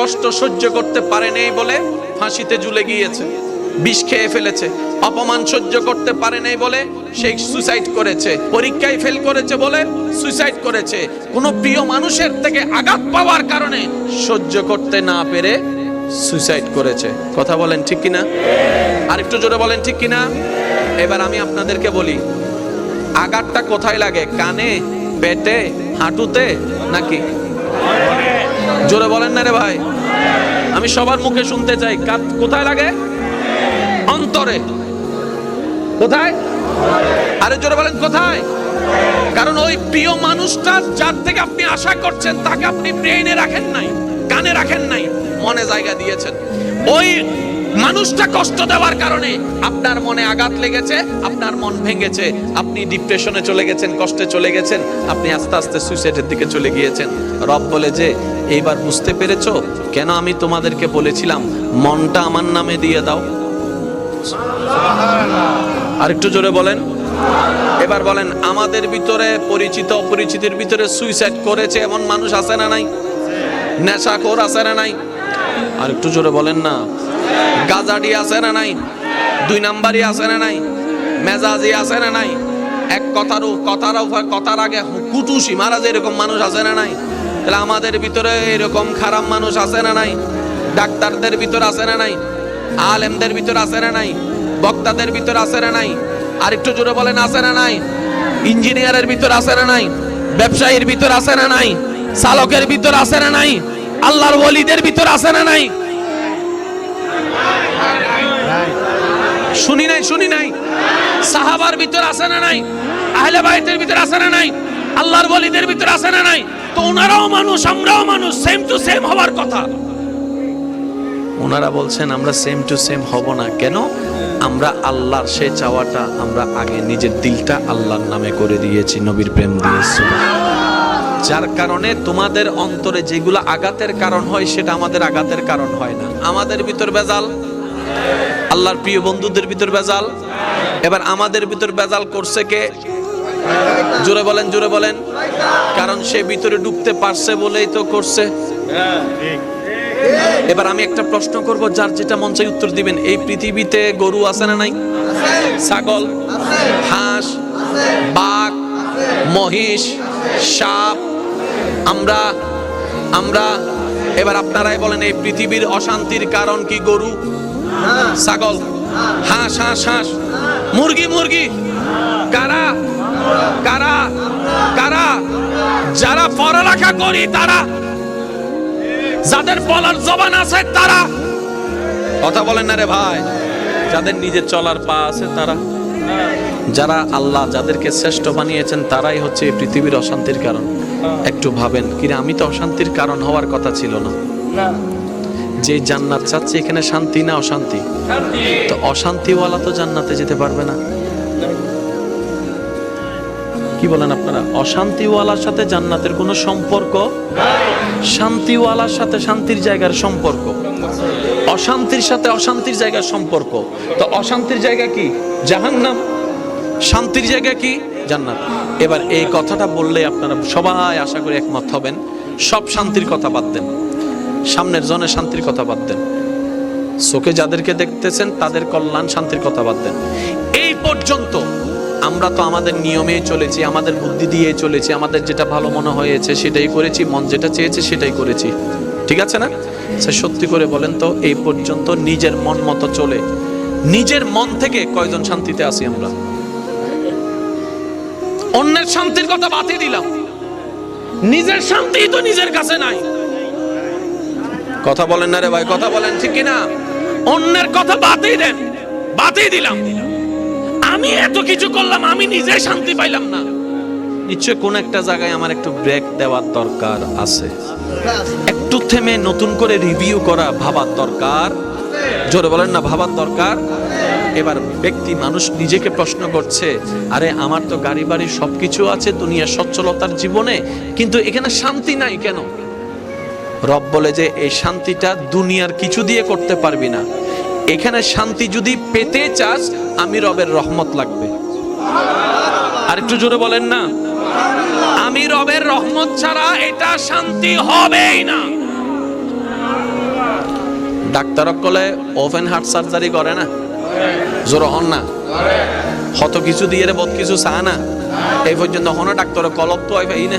কষ্ট সহ্য করতে পারে নেই বলে ফাঁসিতে ঝুলে গিয়েছে। বিষ খেয়ে ফেলেছে। অপমান সহ্য করতে পারে নাই বলে সে সুসাইড করেছে। পরীক্ষায় ফেল করেছে বলে সুসাইড করেছে। কোনো প্রিয় মানুষের থেকে আঘাত পাওয়ার কারণে সহ্য করতে না পেরে সুসাইড করেছে। কথা বলেন ঠিক কিনা? আরেকটু জোরে বলেন ঠিক কিনা? এবার আমি আপনাদেরকে বলি, আঘাতটা কোথায় লাগে? কানে, পেটে, হাঁটুতে নাকি? জোরে বলেন না রে ভাই। আমি সবার মুখে শুনতে চাই। কোথায় লাগে? অন্তরে। কোথায়? আরে জোরে বলেন, কোথায়? কারণ ওই প্রিয় মানুষটা যার থেকে আপনি আশা করছেন, তাকে আপনি ব্রেইনে রাখেন নাই, কানে রাখেন নাই, মনে জায়গা দিয়েছেন। ওই মানুষটা কষ্ট দেওয়ার কারণে আপনার মনে আঘাত লেগেছে, আপনার মন ভেঙেছে। আপনি ডিপ্রেশনে চলে গেছেন, কষ্টে চলে গেছেন, আপনি আস্তে আস্তে সুইসাইডের দিকে চলে গিয়েছেন। রব বলে যে, এইবার বুঝতে পেরেছ? কেন আমি তোমাদেরকে বলেছিলাম, মনটা আমার নামে দিয়ে দাও? আরেকটু জোরে বলেন। এবার বলেন, আমাদের ভিতরে পরিচিত অপরিচিতের ভিতরে সুইসাইড করেছে এমন মানুষ আছে না নাই? নেশাখোর আছে না নাই? আরেকটু জোরে বলেন না। গাজাডি আছে না নাই দুই নাম্বারই আছে না নাই মেজাজি আছে না নাই এক কথার কথার কথার আগে কুটুসি মারা এরকম মানুষ আছে না নাই তাহলে আমাদের ভিতরে এরকম খারাপ মানুষ আছে না নাই ডাক্তারদের ভিতর আছে না নাই আলেমদের ভিতর আছে না নাই বক্তাদের ভিতর আছে না নাই আরেকটু জোরে বলেন আছে না নাই ইঞ্জিনিয়ারের ভিতর আছে না নাই ব্যবসায়ীর ভিতর আছে না নাই চালকের ভিতর আছে না নাই আল্লাহর ওলিদের ভিতর আছে না নাই শুনি নাই শুনি নাই। সাহাবার ভিতর আছে না নাই? আহলে বাইতের ভিতর আছে না নাই? আল্লাহর ওলিদের ভিতর আছে না নাই? তো ওনারাও মানুষ, আমরাও মানুষ সেম টু সেম হওয়ার কথা। ওনারা বলছেন, আমরা সেম টু সেম হব না। কেন? আমরা আল্লাহর সে চাওয়াটা আমরা আগে নিজের দিলটা আল্লাহর নামে করে দিয়েছি, নবীর প্রেম দিয়েছি যার কারণে তোমাদের অন্তরে যেগুলো আঘাতের কারণ হয়, সেটা আমাদের আঘাতের কারণ হয় না। আমাদের ভিতর বেজাল আল্লাহর প্রিয় বন্ধুদের ভিতর বেজাল এবার আমাদের ভিতর বেজাল করছে কে? জোরে বলেন জোরে বলেন। কারণ সে ভিতরে ঢুকতে পারছে বলেই তো করছে। এবার আমি একটা প্রশ্ন করব, যার যেটা মন চাই উত্তর দিবেন। এই পৃথিবীতে গরু আছে না নাই? ছাগল, হাঁস, বাঘ, মহিষ, সাপ, আমরা আমরা। এবার আপনারাই বলেন, এই পৃথিবীর অশান্তির কারণ কি গরু? ছাগল। হাঁস হাঁস হাঁস। মুরগি মুরগি। কারা? কারা? কারা? যারা পড়ালেখা করি, তারা। যাদের বলার জবান আছে, তারা। কথা বলেন না রে ভাই। যাদের নিজের চলার পা আছে, তারা। যারা আল্লাহ যাদেরকে শ্রেষ্ঠ বানিয়েছেন, তারাই হচ্ছে এই পৃথিবীর অশান্তির কারণ। একটু ভাবেন, কিরে, আমি তো অশান্তির কারণ হওয়ার কথা ছিল না। যে জান্নাত চাচ্ছে, এখানে শান্তি না অশান্তি? তো অশান্তিওয়ালা তো জান্নাতে যেতে পারবে না। কি বলেন আপনারা? অশান্তিওয়ালার সাথে জান্নাতের কোনো সম্পর্ক? শান্তিওয়ালার সাথে শান্তির জায়গার সম্পর্ক। অশান্তির সাথে অশান্তির জায়গার সম্পর্ক। তো অশান্তির জায়গা কি? জাহান্নাম। শান্তির জায়গা কি? জান্নাত। এবার এই কথাটা বললে আপনারা সবাই আশা করি একমত হবেন। সব শান্তির কথা বাদ দেন। সামনের জনে শান্তির কথা বাদ দেন। চোখে যাদেরকে দেখতেছেন, তাদের কল্যাণ শান্তির কথা বাদ দেন। এই পর্যন্ত আমরা তো আমাদের নিয়মে চলেছি, আমাদের বুদ্ধি দিয়ে চলেছি, আমাদের যেটা ভালো মনে হয়েছে সেটাই করেছি, মন যেটা চেয়েছে সেটাই করেছি। ঠিক আছে না? সে সত্যি করে বলেন তো, এই পর্যন্ত নিজের মন মতো চলে। নিজের মন থেকে কয়জন শান্তিতে আছি আমরা? অন্যের শান্তির কথা বাতিল দিলাম। নিজের শান্তি তো নিজের কাছে নাই। কথা বলেন না রে ভাই, কথা বলেন, ঠিক কিনা? অন্যের কথা বাতিল দেন বাতিল দিলাম। আমি এত কিছু করলাম, আমি নিজে শান্তি পাইলাম না। নিশ্চয় কোন একটা জায়গায় আমার একটু ব্রেক দেওয়ার দরকার আছে। একটু থেমে নতুন করে রিভিউ করা ভাবার দরকার। জোরে বলেন না, ভাবার দরকার? এবার ব্যক্তি, মানুষ নিজেকে প্রশ্ন করছে, আরে আমার তো গাড়ি বাড়ি সবকিছু আছে, দুনিয়ার সচ্ছলতার জীবনে, কিন্তু এখানে শান্তি নাই কেন? রব বলে যে, এই শান্তিটা দুনিয়ার কিছু দিয়ে করতে পারবি না। এখানে শান্তি যদি পেতে চাস, আমি রবের রহমত লাগবে। আর একটু জোরে বলেন না। আমি রবের রহমত ছাড়া এটা শান্তি হবেই না। ডাক্তারক কলে ওপেন হার্ট সার্জারি করে না? জোর হন না। হত কিছু দিয়ে রে, বহুত কিছু চা না। এই পর্যন্ত হনো ডাক্তার কলপ তো হয় না?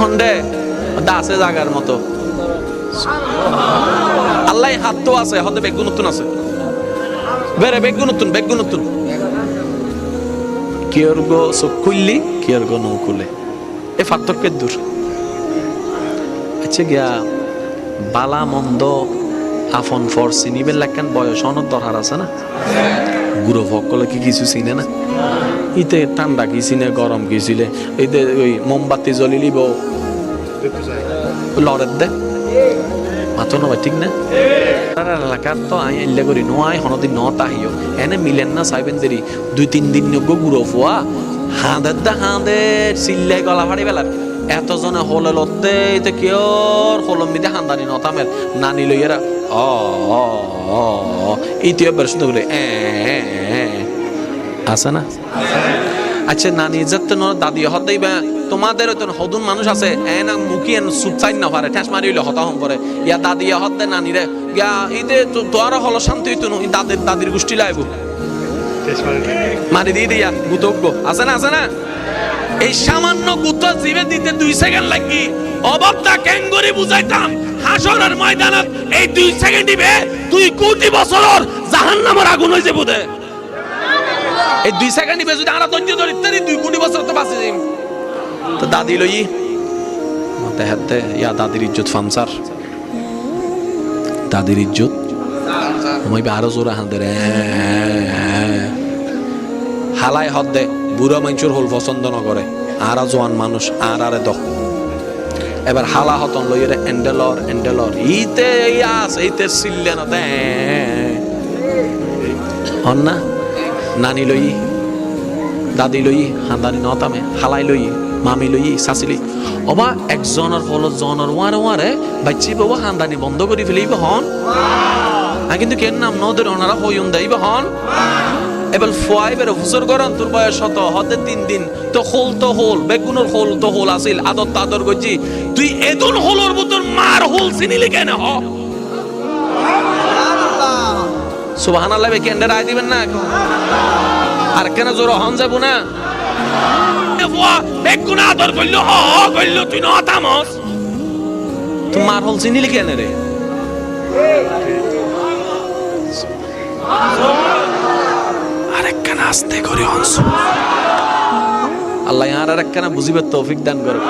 হন্ডে? দাসে জাগার মতো। আল্লাহ হাত তো আছে হতে বেগুন নতুন আছে। বেরে বেগুন নতুন বেগুন নতুন কিয়র গো চোখ খুললি, কিয়র গো নৌ খুলে। এ পার্থক্যের দূর। আচ্ছা গিয়া, বালা মন্দ আফন ফর চিনিবেন লাগান বয়স অনেক দরকার আছে না? গুরু ভকলে কি কিছু চিনে না? ইতে ঠান্ডা কি চিনে গরম কি ছিলে ইতে ওই মোমবাতি জ্বলি লিব লড়ের দে। মাতো নয়, ঠিক না? তারা এলাকার তো আই এল্লে করি নোয়াই, হনদিন ন তাহিও এনে মিলেন না সাইবেন দেরি। দুই তিন দিন নব্য গুড়ো ফোয়া। হাঁদের দা হাঁদের চিল্লাই গলা ফাড়ি বেলার। এতজনে হলে লতে এতে কিয়র হলম মিদে হান্দানি নতামের নানি লইয়েরা, অ ইতিও বের সুন্দর করে এ। আছে না? আচ্ছা নানি যাতে ন দাদি হত দিবা তোমাদের তো হদুন মানুষ আছে এ মুখি এন সুপ চাই না পারে, ঠেস মারিলে হতা হম করে ইয়া দাদি হত দে নানি রে গা হলো শান্তি দাদির দাদির গোষ্ঠী লাইব। মারি দিয়ে দিয়া গুতজ্ঞ আছে না আছে না? এই সামান্য গুত জিবে দিতে দুই সেকেন্ড লাগি। অবক্তা ক্যাঙ্গরি বুঝাইতাম, হাসরের ময়দানত এই দুই সেকেন্ড দিবে দুই কোটি বছরের জাহান্নামের আগুন হইছে বুদে এই দুই সেকেন্ড নিবে যদি আমরা ধৈর্য ধরি তাহলে দুই কোটি বছর তো বাঁচে যাইম তো দাদি লই মতে হাতে ইয়া দাদির ইজ্জত ফামসার দাদির ইজ্জত। মই আরও জোরে হাতে রে হালাই হদ দে, বুড়া মানুষের হল পছন্দ নকরে আর জোয়ান মানুষ, আর আরে দখ এবার হালা হতন লই রে, এন্ডেলর এন্ডেলর। ইতে ইয়াস, ইতে সিল্লে না দে। হন না নানি লই, দাদি লই, হান্দানি নতামে, হালাই লই, মামি লই, চাচি লই। অবা একজনের ফল জনের ওয়ারে ওয়ারে বাচ্চি বাবা হান্দানি বন্ধ করে ফেলিব হন। আ কিন্তু কেন নাম নদের ওনারা হইন দেইব হন। এবার ফুয়াই বের হুসর গরন তোর বয়স হত হতে তিন দিন, তো হোল তো হোল বেগুনের হোল তো হোল আছিল আদর তাদর গজি, তুই এদুন হোলর বুতর মার হোল চিনিলি কেন হ? সুবহানাল্লাহ বে কেন্দ্রে রায় দিবেন না। আর কেন জোর হন যাব না? ফুয়া বেগুন আদর হ হ কইল তুই ন তামস তুই মার হোল চিনিলি কেন রে? আরেকখানা আস্তে করে হনস আল্লাহ আর আরেকখানা বুঝিবার তৌফিক দান করো